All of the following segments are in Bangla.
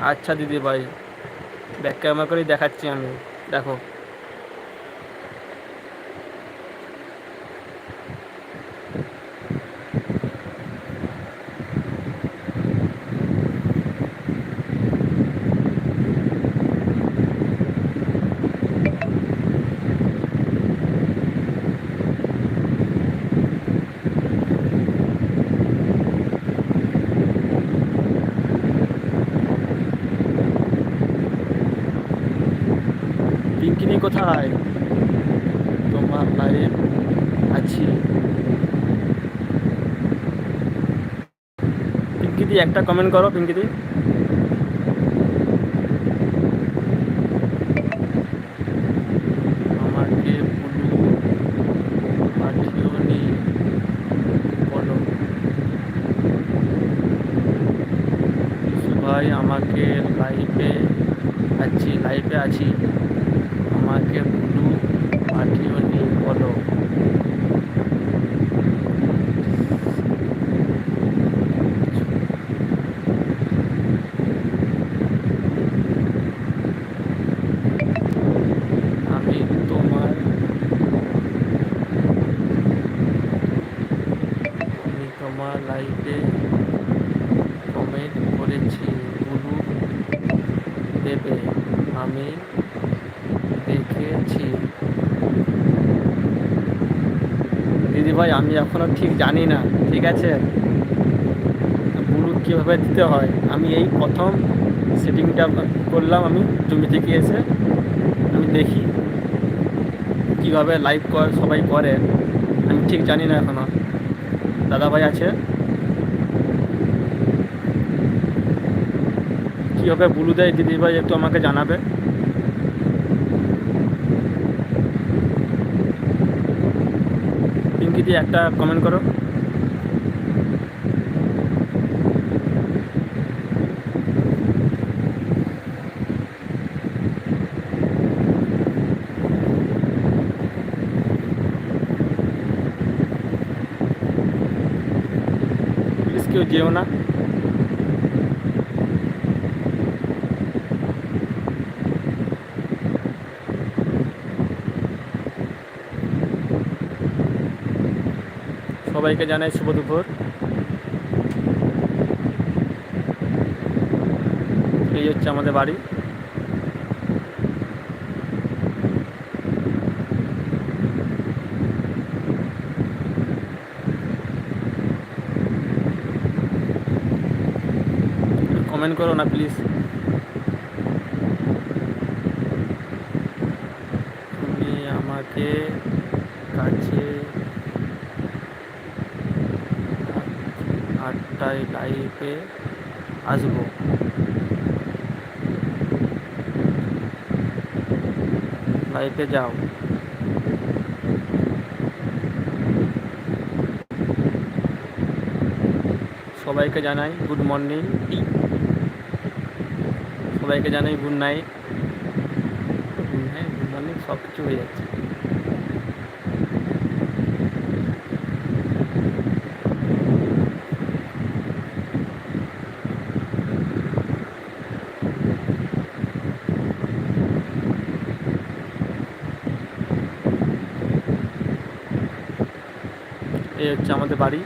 আচ্ছা দিদি ভাই ব্যাক ক্যামেরা করেই দেখাচ্ছি আমি। দেখো। কোথায় তোমার লাইভ আছি। পিঙ্কিদি, একটা কমেন্ট করো, পিঙ্কিদি। ভাই, আমাকে লাইভে আছি লাইভে আছি। আমাকে ব্লু পাঠিওনি বলো। আমি তোমার আমি তোমার লাইভে কমেন্ট করেছি ব্লু দেবে। আমি দেখেছি দিদি ভাই, আমি এখনও ঠিক জানি না, ঠিক আছে? ব্লু কীভাবে দিতে হয়? আমি এই প্রথম সেটিংটা করলাম আমি, জমি থেকে এসে। আমি দেখি কীভাবে লাইভ কর সবাই করে। আমি ঠিক জানি না এখনও। দাদা ভাই আছে? কীভাবে ব্লু দেয় দিদি ভাই একটু আমাকে জানাবে। দিয়ে একটা কমেন্ট করো। কেউ যেও না। সবাইকে জানাই শুভ দুপুর। এই হচ্ছে আমাদের বাড়ি। কমেন্ট করো না প্লিজ। তুমি আমাকে কাছে আটটায় লাইভে আসব। লাইভে যাও। সবাইকে জানাই গুড মর্নিং সবাইকে জানাই good night good night good morning সব কিছু হয়ে যাচ্ছে। এই হচ্ছে আমাদের বাড়ি।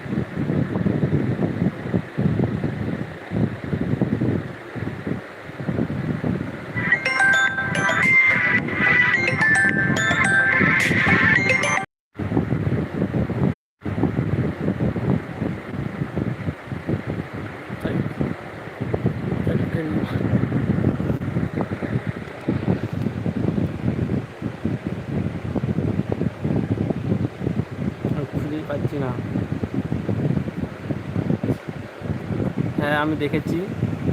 হ্যাঁ আমি দেখেছি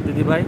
দিদি ভাই